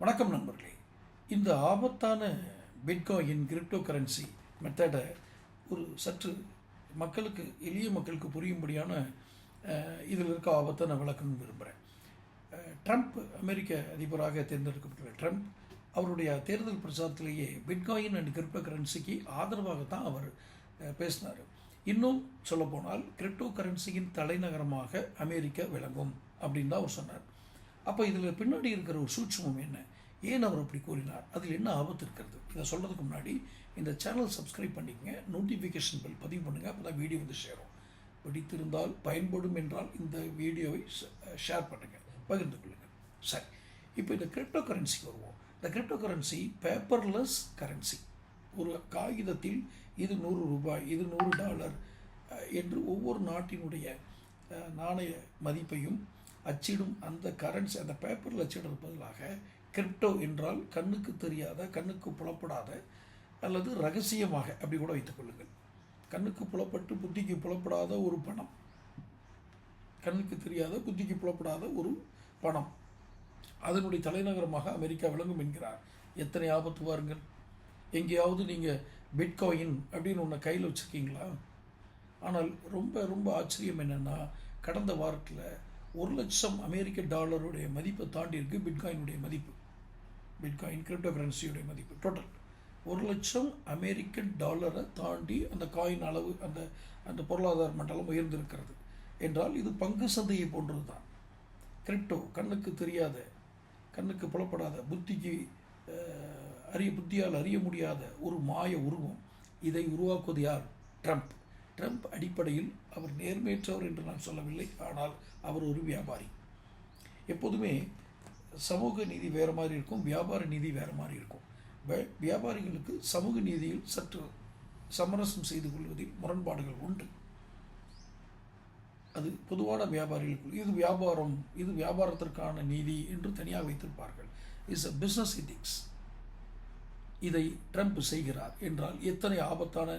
வணக்கம் நண்பர்களே. இந்த ஆபத்தான பிட்காயின் கிரிப்டோ கரன்சி மெத்தடை ஒரு சற்று மக்களுக்கு எளிய மக்களுக்கு புரியும்படியான இதில் இருக்க ஆபத்தை நான் விளக்கணும்னு விரும்புகிறேன் ட்ரம்ப் அமெரிக்க அதிபராக தேர்ந்தெடுக்கப்பட்டுள்ள ட்ரம்ப் அவருடைய தேர்தல் பிரச்சாரத்திலேயே பிட்காயின் அண்ட் கிரிப்டோ கரன்சிக்கு ஆதரவாகத்தான் அவர் பேசினார். இன்னும் சொல்லப்போனால் கிரிப்டோ கரன்சியின் தலைநகரமாக அமெரிக்கா விளங்கும் அப்படின்னு தான் அவர் சொன்னார். அப்போ இதில் பின்னாடி இருக்கிற ஒரு சூட்சமம் என்ன? ஏன் அவர் அப்படி கூறினார்? அதில் என்ன ஆபத்து இருக்கிறது? இதை சொல்கிறதுக்கு முன்னாடி இந்த சேனல் சப்ஸ்கிரைப் பண்ணிக்கங்க. நோட்டிஃபிகேஷன் பெல் பதிவு பண்ணுங்கள் அப்போ தான் வீடியோ வந்து சேரும் பிடித்திருந்தால் பயன்படும் என்றால் இந்த வீடியோவை ஷேர் பண்ணுங்கள் பகிர்ந்து கொள்ளுங்கள். சரி. இப்போ இந்த கிரிப்டோ கரன்சி வருவோம். இந்த கிரிப்டோ கரன்சி பேப்பர்லெஸ் கரன்சி ஒரு காகிதத்தில் இது நூறு ரூபாய் இது நூறு டாலர் என்று ஒவ்வொரு நாட்டினுடைய நாணய மதிப்பையும் அச்சிடும் அந்த கரன்சி அந்த பேப்பரில் அச்சிடுறது பதிலாக கிரிப்டோ என்றால் கண்ணுக்கு தெரியாத கண்ணுக்கு புலப்படாத அல்லது ரகசியமாக அப்படி கூட வைத்துக் கொள்ளுங்கள். கண்ணுக்கு புலப்பட்டு புத்திக்கு புலப்படாத ஒரு பணம். கண்ணுக்கு தெரியாத புத்திக்கு புலப்படாத ஒரு பணம். அதனுடைய தலைநகரமாக அமெரிக்கா விளங்கும் என்கிறார். எத்தனை ஆபத்து பாருங்கள். எங்கேயாவது நீங்கள் பிட்காயின் அப்படின்னு ஒன்று கையில் வச்சுருக்கீங்களா? ஆனால் ரொம்ப ரொம்ப ஆச்சரியம் என்னென்னா கடந்த வாரத்தில் ஒரு லட்சம் அமெரிக்க டாலருடைய மதிப்பை தாண்டி இருக்கு பிட்காயினுடைய மதிப்பு. பிட்காயின் கிரிப்டோ கரன்சியுடைய மதிப்பு டோட்டல் ஒரு லட்சம் அமெரிக்கன் டாலரை தாண்டி அந்த காயின் அளவு அந்த அந்த பொருளாதார மண்டலம் உயர்ந்திருக்கிறது. என்றால் இது பங்கு சந்தையை போன்றது தான் கிரிப்டோ கண்ணுக்கு தெரியாத கண்ணுக்கு புலப்படாத புத்திக்கு அறிய புத்தியால் அறிய முடியாத ஒரு மாய உருவம் இதை உருவாக்குவது யார்? ட்ரம்ப் ட்ரம்ப் அடிப்படையில் அவர் நேர்மையற்றவர் என்று நான் சொல்லவில்லை. ஆனால் அவர் ஒரு வியாபாரி. எப்போதுமே சமூக நீதி வேறு மாதிரி இருக்கும் வியாபார நீதி வேறு மாதிரி இருக்கும். வியாபாரிகளுக்கு சமூக நீதியில் சற்று சமரசம் செய்து கொள்வதில் முரண்பாடுகள் உண்டு. அது பொதுவான வியாபாரிகளுக்கு இது வியாபாரம் இது வியாபாரத்திற்கான நீதி என்று தனியாக வைத்திருப்பார்கள். இஸ் அ பிஸ்னஸ் எதிக்ஸ் இதை ட்ரம்ப் செய்கிறார். என்றால் எத்தனை ஆபத்தான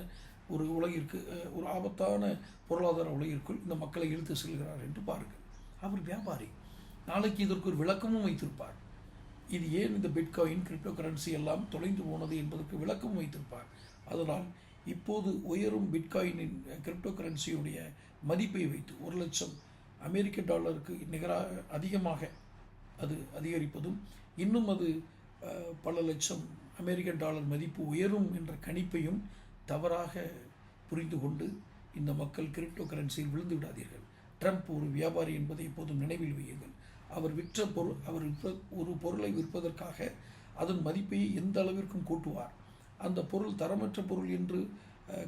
ஒரு உலகிற்கு ஒரு ஆபத்தான பொருளாதார உலகிற்குள் இந்த மக்களை இழுத்து செல்கிறார் என்று பாருங்கள். அவர் வியாபாரி. நாளைக்கு இதற்கு ஒரு விளக்கமும் வைத்திருப்பார். இது ஏன் இந்த பிட்காயின் கிரிப்டோ கரன்சி எல்லாம் தொலைந்து போனது என்பதற்கு விளக்கமும் வைத்திருப்பார்? அதனால் இப்போது உயரும் பிட்காயினின் கிரிப்டோ கரன்சியுடைய மதிப்பை வைத்து ஒரு லட்சம் அமெரிக்க டாலருக்கு நிகராக அதிகமாக அது அதிகரிப்பதும் இன்னும் அது பல லட்சம் அமெரிக்க டாலர் மதிப்பு உயரும் என்ற கணிப்பையும் தவறாக புரிந்து கொண்டு இந்த மக்கள் கிரிப்டோ கரன்சியில் விழுந்து விடாதீர்கள். ட்ரம்ப் ஒரு வியாபாரி என்பதை எப்போதும் நினைவில் வையுங்கள். அவர் விற்ற பொருள் அவர் விற்ப ஒரு பொருளை விற்பதற்காக அதன் மதிப்பை எந்த அளவிற்கும் கூட்டுவார். அந்த பொருள் தரமற்ற பொருள் என்று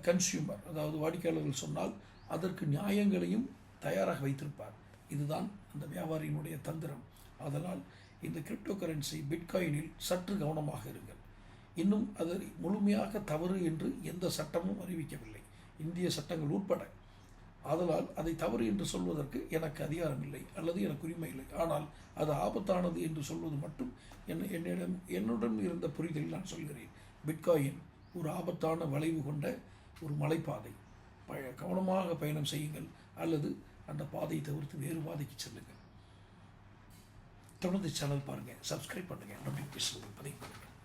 கன்சியூமர் அதாவது வாடிக்கையாளர்கள் சொன்னால் அதற்கு நியாயங்களையும் தயாராக வைத்திருப்பார். இதுதான் அந்த வியாபாரியினுடைய தந்திரம். அதனால் இந்த கிரிப்டோ கரன்சி பிட்காயினில் சற்று கவனமாக இருங்கள். இன்னும் அது முழுமையாக தவறு என்று எந்த சட்டமும் அறிவிக்கவில்லை. இந்திய சட்டங்கள் உட்பட. ஆதலால் அதை தவறு என்று சொல்வதற்கு எனக்கு அதிகாரம் இல்லை அல்லது எனக்கு உரிமை இல்லை. ஆனால் அது ஆபத்தானது என்று சொல்வது மட்டும் என் என்னிடம் என்னுடன் இருந்த புரிதலில் நான் சொல்கிறேன். பிட்காயின் ஒரு ஆபத்தான வளைவு கொண்ட ஒரு மலைப்பாதை. ப கவனமாக பயணம் செய்யுங்கள் அல்லது அந்த பாதையை தவிர்த்து வேறு பாதைக்கு செல்லுங்கள். தொடர்ந்து சேனல் பாருங்கள் சப்ஸ்கிரைப் பண்ணுங்கள் நோட்டிஃபிகேஷன் பதிவு பண்ணுங்கள்.